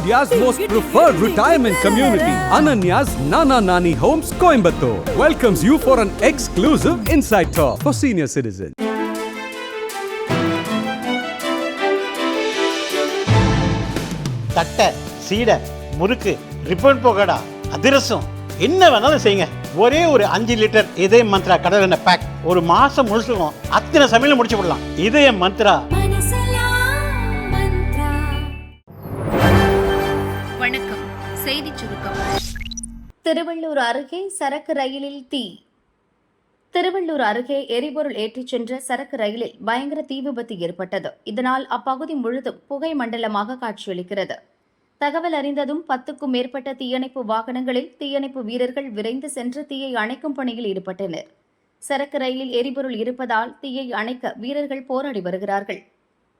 India's most preferred retirement community, Ananya's Nana Nani Homes, Coimbatore, welcomes you for an exclusive inside tour for senior citizens. தட்டை சீடை முறுக்கு ribbon போகடா அதிரசம் என்ன வேணாலும் செய்யுங்க ஒரே ஒரு அஞ்சு லிட்டர் இதய மந்த்ரா கடல் எண்ணெய் பேக் ஒரு மாசம் முழுசுக்கும் அத்தனை சமையல முடிச்சு விடலாம் இதய மந்த்ரா திருவள்ளூர் அருகே சரக்கு ரயிலில் தீ. திருவள்ளூர் அருகே எரிபொருள் ஏற்றிச் சென்ற சரக்கு ரயிலில் பயங்கர தீ விபத்து ஏற்பட்டது. இதனால் அப்பகுதி முழுதும் புகை மண்டலமாக காட்சியளிக்கிறது. தகவல் அறிந்ததும் பத்துக்கும் மேற்பட்ட தீயணைப்பு வாகனங்களில் தீயணைப்பு வீரர்கள் விரைந்து சென்று தீயை அணைக்கும் பணியில் ஈடுபட்டனர். சரக்கு ரயிலில் எரிபொருள் இருப்பதால் தீயை அணைக்க வீரர்கள் போராடி வருகிறார்கள்.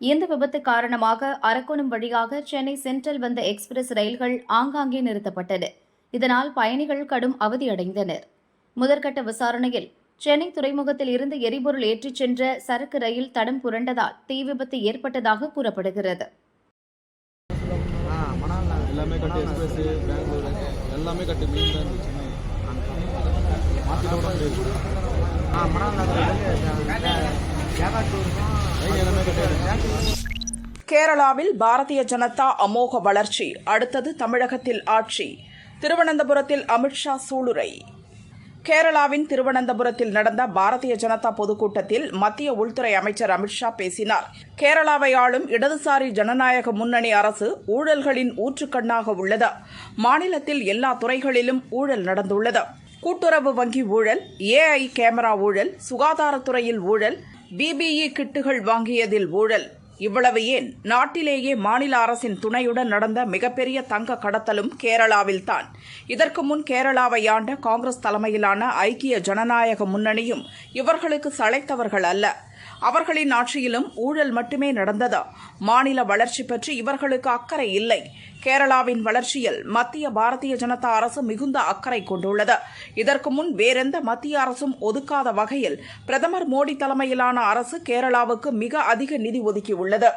இந்த விபத்து காரணமாக அரக்கோணம் வழியாக சென்னை சென்ட்ரல் வந்த எக்ஸ்பிரஸ் ரயில்கள் ஆங்காங்கே நிறுத்தப்பட்டன. இதனால் பயணிகள் கடும் அவதியடைந்தனர் முதற்கட்ட விசாரணையில் சென்னை துறைமுகத்தில் இருந்து எரிபொருள் ஏற்றிச் சென்ற சரக்கு ரயில் தடம் புரண்டதால் தீ விபத்து ஏற்பட்டதாக கூறப்படுகிறது. கேரளாவில் பாரதிய ஜனதா அமோக வளர்ச்சி அடுத்தது தமிழகத்தில் ஆட்சி. திருவனந்தபுரத்தில் அமித்ஷா சூளுரை. கேரளாவின் திருவனந்தபுரத்தில் நடந்த பாரதிய ஜனதா பொதுக்கூட்டத்தில் மத்திய உள்துறை அமைச்சர் அமித்ஷா பேசினார். கேரளாவை ஆளும் இடதுசாரி ஜனநாயக முன்னணி அரசு ஊழல்களின் ஊற்றுக்கண்ணாக உள்ளது. மாநிலத்தில் எல்லா துறைகளிலும் ஊழல் நடந்துள்ளது. கூட்டுறவு வங்கி ஊழல் ஏஐ கேமரா ஊழல் சுகாதாரத்துறையில் ஊழல் பிபிஇ கிட்டுகள் வாங்கியதில் ஊழல். இவ்வளவு ஏன்? நாட்டிலேயே மாநில அரசின் துணையுடன் நடந்த மிகப்பெரிய தங்க கடத்தலும் கேரளாவில்தான். இதற்கு முன் கேரளாவை ஆண்ட காங்கிரஸ் தலைமையிலான ஐக்கிய ஜனநாயக முன்னணியும் இவர்களுக்கு சளைத்தவர்கள் அல்ல. அவர்களின் ஆட்சியிலும் ஊழல் மட்டுமே நடந்தது. மாநில வளர்ச்சி பற்றி இவர்களுக்கு அக்கறை இல்லை. கேரளாவின் வளர்ச்சியில் மத்திய பாரதிய ஜனதா அரசு மிகுந்த அக்கறை கொண்டுள்ளது. இதற்கு முன் வேறெந்த மத்திய அரசும் ஒதுக்காத வகையில் பிரதமர் மோடி தலைமையிலான அரசு கேரளாவுக்கு மிக அதிக நிதி ஒதுக்கியுள்ளது.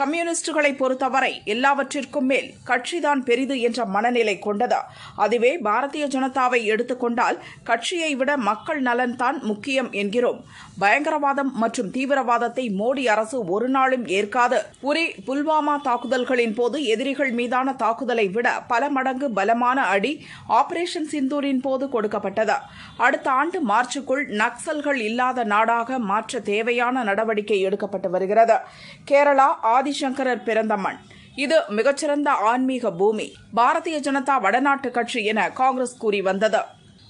கம்யூனிஸ்டுகளை பொறுத்தவரை எல்லாவற்றிற்கும் மேல் கட்சிதான் பெரிது என்ற மனநிலை கொண்டது. அதுவே பாரதிய ஜனதாவை எடுத்துக்கொண்டால் கட்சியை விட மக்கள் நலன்தான் முக்கியம் என்கிறோம். பயங்கரவாதம் மற்றும் தீவிரவாதத்தை மோடி அரசு ஒரு நாளும் ஏற்காது. உரி புல்வாமா தாக்குதல்களின் போது எதிரிகள் மீதான தாக்குதலை விட பல மடங்கு பலமான அடி ஆபரேஷன் சிந்தூரின் போது கொடுக்கப்பட்டது. அடுத்த ஆண்டு மார்ச்சுக்குள் நக்சல்கள் இல்லாத நாடாக மாற்ற தேவையான நடவடிக்கை எடுக்கப்பட்டு வருகிறது. கேரளா ஆதிசங்கரர் பிறந்த மண் இது மிகச்சிறந்த ஆன்மீக பூமி. பாரதிய ஜனதா வடநாட்டு கட்சி என காங்கிரஸ் கூறி வந்தது.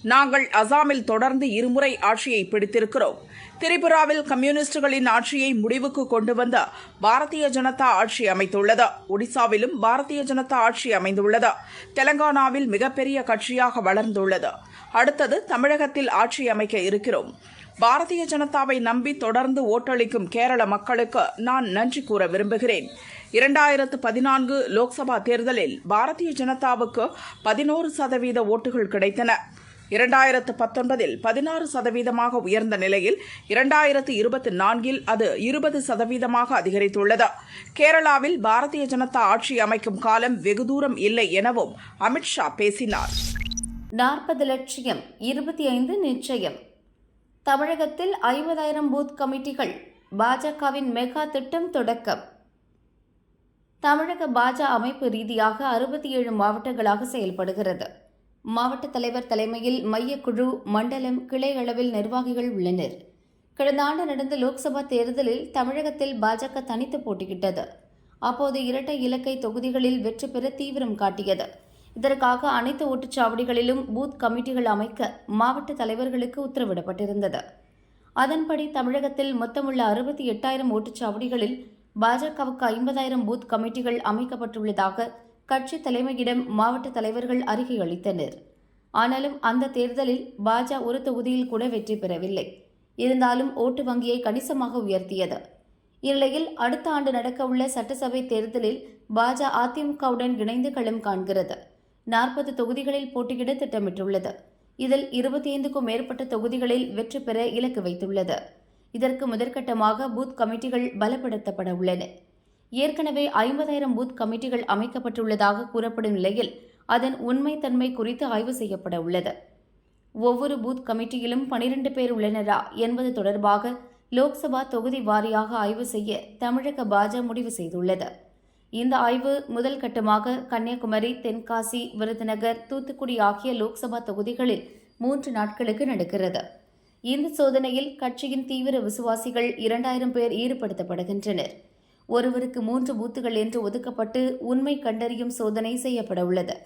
நாங்கள் அசாமில் தொடர்ந்து இருமுறை ஆட்சியை பிடித்திருக்கிறோம். திரிபுராவில் கம்யூனிஸ்டுகளின் ஆட்சியை முடிவுக்கு கொண்டு வந்த பாரதிய ஜனதா ஆட்சி அமைத்துள்ளது. ஒடிசாவிலும் பாரதிய ஜனதா ஆட்சி அமைந்துள்ளது. தெலங்கானாவில் மிகப்பெரிய கட்சியாக வளர்ந்துள்ளது. அடுத்தது தமிழகத்தில் ஆட்சி அமைக்க இருக்கிறோம். பாரதிய ஜனதாவை நம்பி தொடர்ந்து ஓட்டளிக்கும் கேரள மக்களுக்கு நான் நன்றி கூற விரும்புகிறேன். இரண்டாயிரத்து பதினான்கு லோக்சபா தேர்தலில் பாரதிய ஜனதாவுக்கு பதினோரு சதவீத ஓட்டுகள் கிடைத்தன. இரண்டாயிரத்து பத்தொன்பதில் பதினாறு சதவீதமாக உயர்ந்த நிலையில் இரண்டாயிரத்து இருபத்தி நான்கில் அது இருபது சதவீதமாக அதிகரித்துள்ளது. கேரளாவில் பாரதிய ஜனதா ஆட்சி அமைக்கும் காலம் வெகு தூரம் இல்லை எனவும் அமித்ஷா பேசினார். நாற்பது லட்சியம் இருபத்தி ஐந்து நிச்சயம். தமிழகத்தில் ஐம்பதாயிரம் பூத் கமிட்டிகள் பாஜகவின் மெகா திட்டம் தொடக்கம். தமிழக பாஜ அமைப்பு ரீதியாக அறுபத்தி ஏழு மாவட்டங்களாக செயல்படுகிறது. மாவட்ட தலைவர் தலைமையில் மையக்குழு மண்டலம் கிளை அளவில் நிர்வாகிகள் உள்ளனர். கடந்த ஆண்டு நடந்த லோக்சபா தேர்தலில் தமிழகத்தில் பாஜக தனித்து போட்டியிட்டது. அப்போது இரட்டை இலக்கை தொகுதிகளில் வெற்றி பெற தீவிரம் காட்டியது. இதற்காக அனைத்து ஓட்டுச்சாவடிகளிலும் பூத் கமிட்டிகள் அமைக்க மாவட்ட தலைவர்களுக்கு உத்தரவிடப்பட்டிருந்தது. அதன்படி தமிழகத்தில் மொத்தமுள்ள அறுபத்தி எட்டாயிரம் ஓட்டுச்சாவடிகளில் பாஜகவுக்கு ஐம்பதாயிரம் பூத் கமிட்டிகள் அமைக்கப்பட்டுள்ளதாக கட்சி தலைமையிடம் மாவட்ட தலைவர்கள் அறிக்கை அளித்தனர். ஆனாலும் அந்த தேர்தலில் பாஜ ஒரு தொகுதியில் கூட வெற்றி பெறவில்லை. இருந்தாலும் ஓட்டு வங்கியை கணிசமாக உயர்த்தியது. இந்நிலையில் அடுத்த ஆண்டு நடக்கவுள்ள சட்டசபை தேர்தலில் பாஜ அதிமுகவுடன் இணைந்து களம் காண்கிறது. நாற்பது தொகுதிகளில் போட்டியிட திட்டமிட்டுள்ளது. இதில் இருபத்தி ஐந்துக்கும் மேற்பட்ட தொகுதிகளில் வெற்றி பெற இலக்கு வைத்துள்ளது. இதற்கு முதற்கட்டமாக பூத் கமிட்டிகள் பலப்படுத்தப்பட உள்ளன. ஏற்கனவே ஐம்பதாயிரம் பூத் கமிட்டிகள் அமைக்கப்பட்டுள்ளதாக கூறப்படும் நிலையில் அதன் உண்மைத்தன்மை குறித்து ஆய்வு செய்யப்பட உள்ளது. ஒவ்வொரு பூத் கமிட்டியிலும் பனிரெண்டு பேர் உள்ளனரா என்பது தொடர்பாக லோக்சபா தொகுதி வாரியாக ஆய்வு செய்ய தமிழக பாஜ முடிவு செய்துள்ளது. இந்த ஆய்வு முதல் கட்டமாக கன்னியாகுமரி தென்காசி விருதுநகர் தூத்துக்குடி ஆகிய லோக்சபா தொகுதிகளில் மூன்று நாட்களுக்கு நடக்கிறது. இந்த சோதனையில் கட்சியின் தீவிர விசுவாசிகள் இரண்டாயிரம் பேர் ஈடுபடுத்தப்படுகின்றனர். ஒருவருக்கு மூன்று பூத்துகள் என்று ஒதுக்கப்பட்டு உண்மை கண்டறியும் சோதனை செய்யப்பட உள்ளது.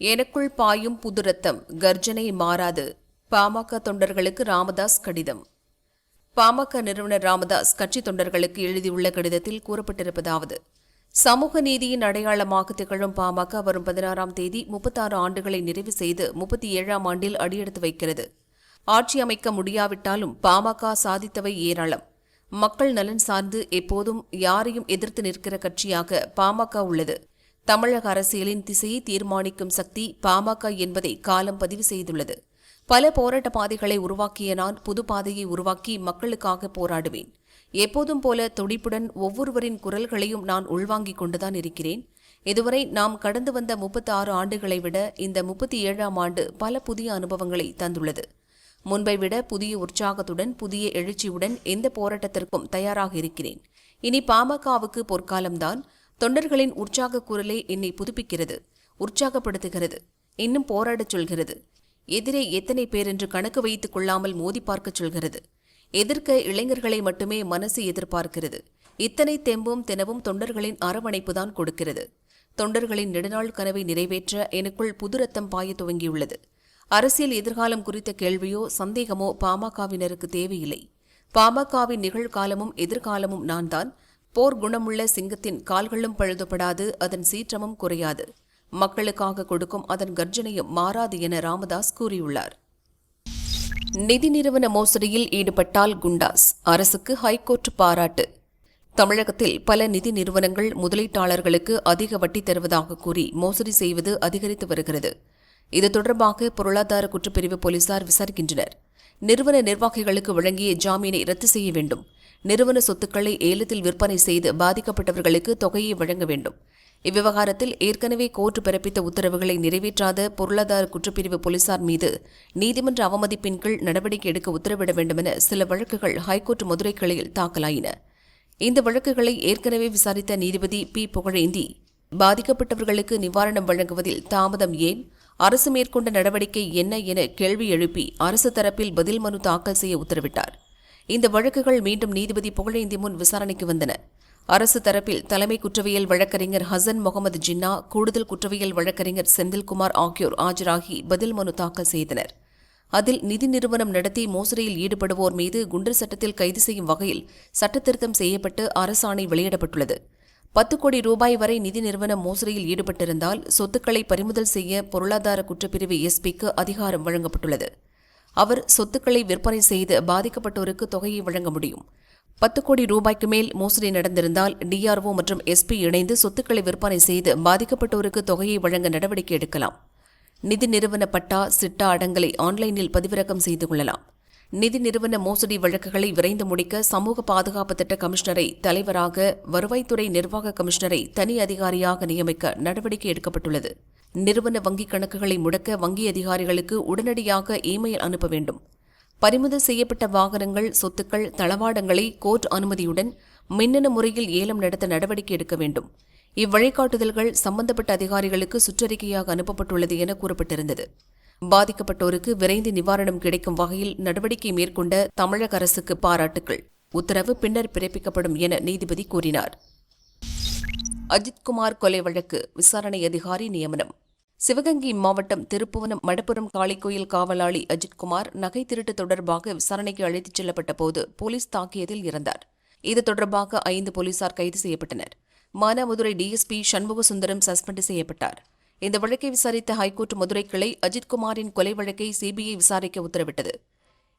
எனக்குள் பாயும் புது ரத்தம் கர்ஜனை மாறாது. பாமக தொண்டர்களுக்கு ராமதாஸ் கடிதம். பாமக நிறுவனர் ராமதாஸ் கட்சி தொண்டர்களுக்கு எழுதியுள்ள கடிதத்தில் கூறப்பட்டிருப்பதாவது சமூக நீதியின் அடையாளமாக திகழும் பாமக வரும் பதினாறாம் தேதி முப்பத்தாறு ஆண்டுகளை நிறைவு செய்து முப்பத்தி ஏழாம் ஆண்டில் அடியெடுத்து வைக்கிறது. ஆட்சி அமைக்க முடியாவிட்டாலும் பாமக சாதித்தவை ஏராளம். மக்கள் நலன் சார்ந்து எப்போதும் யாரையும் எதிர்த்து நிற்கிற கட்சியாக பாமக உள்ளது. தமிழக அரசியலின் திசையை தீர்மானிக்கும் சக்தி பாமக என்பதை காலம் பதிவு செய்துள்ளது. பல போராட்ட பாதைகளை உருவாக்கிய நான் புது பாதையை உருவாக்கி மக்களுக்காக போராடுவேன். எப்போதும் போல துடிப்புடன் ஒவ்வொருவரின் குரல்களையும் நான் உள்வாங்கிக் கொண்டுதான் இருக்கிறேன். இதுவரை நாம் கடந்து வந்த முப்பத்தி ஆறு ஆண்டுகளை விட இந்த முப்பத்தி ஏழாம் ஆண்டு பல புதிய அனுபவங்களை தந்துள்ளது. முன்பை விட புதிய உற்சாகத்துடன் புதிய எழுச்சியுடன் எந்த போராட்டத்திற்கும் தயாராக இருக்கிறேன். இனி பாமகவுக்கு பொற்காலம்தான். தொண்டர்களின் உற்சாக குரலே என்னை புதுப்பிக்கிறது உற்சாகப்படுத்துகிறது இன்னும் போராடச் சொல்கிறது. எதிரே எத்தனை பேர் என்று கணக்கு வைத்துக் கொள்ளாமல் மோதி பார்க்கச் சொல்கிறது. எதிர்க்க இளைஞர்களை மட்டுமே மனசு எதிர்பார்க்கிறது. இத்தனை தெம்பும் தினமும் தொண்டர்களின் அரவணைப்புதான் கொடுக்கிறது. தொண்டர்களின் நெடுநாள் கனவை நிறைவேற்ற எனக்குள் புது ரத்தம் பாய துவங்கியுள்ளது. அரசியல் எதிர்காலம் குறித்த கேள்வியோ சந்தேகமோ பாமகவினருக்கு தேவையில்லை. பாமகவின் நிகழ்காலமும் எதிர்காலமும் நான்தான். போர் குணமுள்ள சிங்கத்தின் கால்களும் பழுதுபடாது அதன் சீற்றமும் குறையாது. மக்களுக்காக கொடுக்கும் அதன் கர்ஜனையும் மாறாது என ராமதாஸ் கூறியுள்ளார். நிதி நிறுவன மோசடியில் ஈடுபட்டால் குண்டாஸ் அரசுக்கு ஹைகோர்ட் பாராட்டு. தமிழகத்தில் பல நிதி நிறுவனங்கள் முதலீட்டாளர்களுக்கு அதிக வட்டி தருவதாக கூறி மோசடி செய்வது அதிகரித்து வருகிறது. இது தொடர்பாக பொருளாதார குற்றப்பிரிவு போலீசார் விசாரிக்கின்றனர். நிறுவன நிர்வாகிகளுக்கு வழங்கிய ஜாமீனை ரத்து செய்ய வேண்டும். நிறுவன சொத்துக்களை ஏலத்தில் விற்பனை செய்து பாதிக்கப்பட்டவர்களுக்கு தொகையை வழங்க வேண்டும். இவ்விவகாரத்தில் ஏற்கனவே கோர்ட் பிறப்பித்த உத்தரவுகளை நிறைவேற்றாத பொருளாதார குற்றப்பிரிவு போலீசார் மீது நீதிமன்ற அவமதிப்பின் கீழ் நடவடிக்கை எடுக்க உத்தரவிட வேண்டுமென சில வழக்குகள் ஹைகோர்ட் மதுரை கிளையில் தாக்கலாயின. இந்த வழக்குகளை ஏற்கனவே விசாரித்த நீதிபதி பி. புகழேந்தி பாதிக்கப்பட்டவர்களுக்கு நிவாரணம் வழங்குவதில் தாமதம் ஏன்? அரசு மேற்கொண்ட நடவடிக்கை என்ன என கேள்வி எழுப்பி அரசு தரப்பில் பதில் மனு தாக்கல் செய்ய உத்தரவிட்டார். இந்த வழக்குகள் மீண்டும் நீதிபதி புகழேந்தி முன் விசாரணைக்கு வந்தன. அரசு தரப்பில் தலைமை குற்றவியல் வழக்கறிஞர் ஹசன் முகமது ஜின்னா கூடுதல் குற்றவியல் வழக்கறிஞர் செந்தில்குமார் ஆகியோர் ஆஜராகி பதில் மனு தாக்கல் செய்தனர். அதில் நிதி நிறுவனம் நடத்தி மோசடியில் ஈடுபடுவோர் மீது குண்டர் சட்டத்தில் கைது செய்யும் வகையில் சட்டத்திருத்தம் செய்யப்பட்டு அரசாணை வெளியிடப்பட்டுள்ளது. பத்து கோடி ரூபாய் வரை நிதி நிறுவனம் மோசடியில் ஈடுபட்டிருந்தால் சொத்துக்களை பறிமுதல் செய்ய பொருளாதார குற்றப்பிரிவு எஸ்பிக்கு அதிகாரம் வழங்கப்பட்டுள்ளது. அவர் சொத்துக்களை விற்பனை செய்து பாதிக்கப்பட்டோருக்கு தொகையை வழங்க முடியும். பத்து கோடி ரூபாய்க்கு மேல் மோசடி நடந்திருந்தால் டிஆர்ஓ மற்றும் எஸ்பி இணைந்து சொத்துக்களை விற்பனை செய்து பாதிக்கப்பட்டோருக்கு தொகையை வழங்க நடவடிக்கை எடுக்கலாம். நிதி நிறுவன பட்டா சிட்டா அடங்கலை ஆன்லைனில் பதிவிறக்கம் செய்து கொள்ளலாம். நிதி நிறுவன மோசடி வழக்குகளை விரைந்து முடிக்க சமூக பாதுகாப்பு திட்ட கமிஷனரை தலைவராக வருவாய்த்துறை நிர்வாக கமிஷனரை தனி அதிகாரியாக நியமிக்க நடவடிக்கை எடுக்கப்பட்டுள்ளது. நிறுவன வங்கிக் கணக்குகளை முடக்க வங்கி அதிகாரிகளுக்கு உடனடியாக இமெயில் அனுப்ப வேண்டும். பறிமுதல் செய்யப்பட்ட வாகனங்கள் சொத்துக்கள் தளவாடங்களை கோர்ட் அனுமதியுடன் மின்னணு முறையில் ஏலம் நடத்த நடவடிக்கை எடுக்க வேண்டும். இவ்வழிகாட்டுதல்கள் சம்பந்தப்பட்ட அதிகாரிகளுக்கு சுற்றறிக்கையாக அனுப்பப்பட்டுள்ளது என கூறப்பட்டிருந்தது. பாதிக்கப்பட்டோருக்கு விரைந்து நிவாரணம் கிடைக்கும் வகையில் நடவடிக்கை மேற்கொண்ட தமிழக அரசுக்கு பாராட்டுக்கள். உத்தரவு பின்னர் பிறப்பிக்கப்படும் என நீதிபதி கூறினார். அஜித்குமார் கொலை வழக்கு விசாரணை அதிகாரி நியமனம். சிவகங்கை மாவட்டம் திருப்புவனம் மடப்புரம் காளிக்கோயில் காவலாளி அஜித்குமார் நகை திருட்டு தொடர்பாக விசாரணைக்கு அழைத்துச் செல்லப்பட்ட போது போலீஸ் தாக்கியதில் இறந்தார். இது தொடர்பாக ஐந்து போலீசார் கைது செய்யப்பட்டனர். மானாமதுரை டிஎஸ்பி சண்முக சுந்தரம் சஸ்பெண்ட் செய்யப்பட்டார். இந்த வழக்கை விசாரித்த ஹைகோர்ட் மதுரை கிளை அஜித்குமாரின் கொலை வழக்கை சிபிஐ விசாரிக்க உத்தரவிட்டது.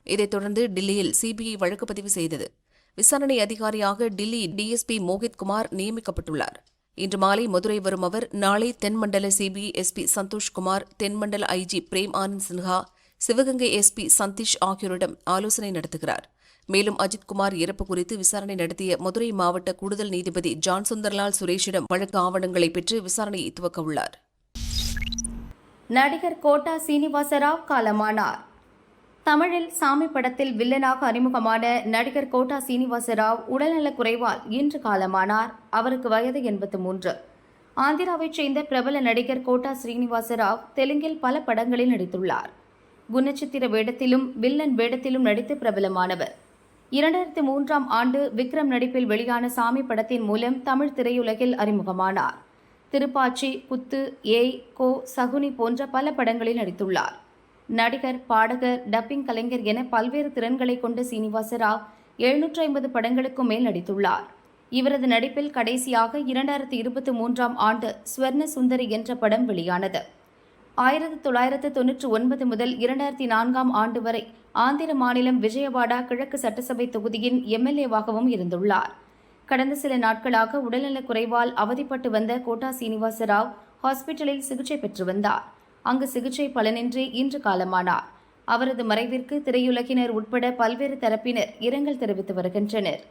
இதைத் தொடர்ந்து டில்லியில் சிபிஐ வழக்கு பதிவு செய்தது. விசாரணை அதிகாரியாக டில்லி டிஎஸ்பி மோகித் குமார் நியமிக்கப்பட்டுள்ளார். இன்று மாலை மதுரை வரும் அவர் நாளை தென்மண்டல சிபிஐ எஸ்பி சந்தோஷ்குமார் தென்மண்டல ஐஜி பிரேம் ஆனந்த் சின்ஹா சிவகங்கை எஸ்பி சந்தீஷ் ஆகியோரிடம் ஆலோசனை நடத்துகிறார். மேலும் அஜித்குமார் இறப்பு குறித்து விசாரணை நடத்திய மதுரை மாவட்ட கூடுதல் நீதிபதி ஜான் சுந்தர்லால் சுரேஷிடம் வழக்கு ஆவணங்களை பெற்று விசாரணையை துவக்க உள்ளார் நடிகர் கோட்டா சீனிவாசராவ் காலமானார். தமிழில் சாமி படத்தில் வில்லனாக அறிமுகமான நடிகர் கோட்டா சீனிவாச ராவ் உடல்நலக் குறைவால் இன்று காலமானார். அவருக்கு வயது எண்பத்து மூன்று. ஆந்திராவைச் சேர்ந்த பிரபல நடிகர் கோட்டா ஸ்ரீனிவாசராவ் தெலுங்கில் பல படங்களில் நடித்துள்ளார். குணச்சித்திர வேடத்திலும் வில்லன் வேடத்திலும் நடித்து பிரபலமானவர். இரண்டாயிரத்தி மூன்றாம் ஆண்டு விக்ரம் நடிப்பில் வெளியான சாமி படத்தின் மூலம் தமிழ் திரையுலகில் அறிமுகமானார். திருப்பாச்சி குத்து ஏய் கோ சகுனி போன்ற பல படங்களில் நடித்துள்ளார். நடிகர் பாடகர் டப்பிங் கலைஞர் என பல்வேறு திறன்களை கொண்ட சீனிவாசராவ் எழுநூற்றி ஐம்பது படங்களுக்கும் மேல் நடித்துள்ளார். இவரது நடிப்பில் கடைசியாக இரண்டாயிரத்தி இருபத்தி மூன்றாம் ஆண்டு ஸ்வர்ண சுந்தரி என்ற படம் வெளியானது. ஆயிரத்தி தொள்ளாயிரத்து தொன்னூற்றி ஒன்பது முதல் இரண்டாயிரத்தி நான்காம் ஆண்டு வரை ஆந்திர மாநிலம் விஜயவாடா கிழக்கு சட்டசபை தொகுதியின் எம்எல்ஏவாகவும் இருந்துள்ளார். கடந்த சில நாட்களாக உடல்நலக் குறைவால் அவதிப்பட்டு வந்த கோட்டா சீனிவாசராவ் ஹாஸ்பிட்டலில் சிகிச்சை பெற்று வந்தார். அங்கு சிகிச்சை பலனின்றி இன்று காலமானார். அவரது மறைவிற்கு திரையுலகினர் உட்பட பல்வேறு தரப்பினர் இரங்கல் தெரிவித்து வருகின்றனர்.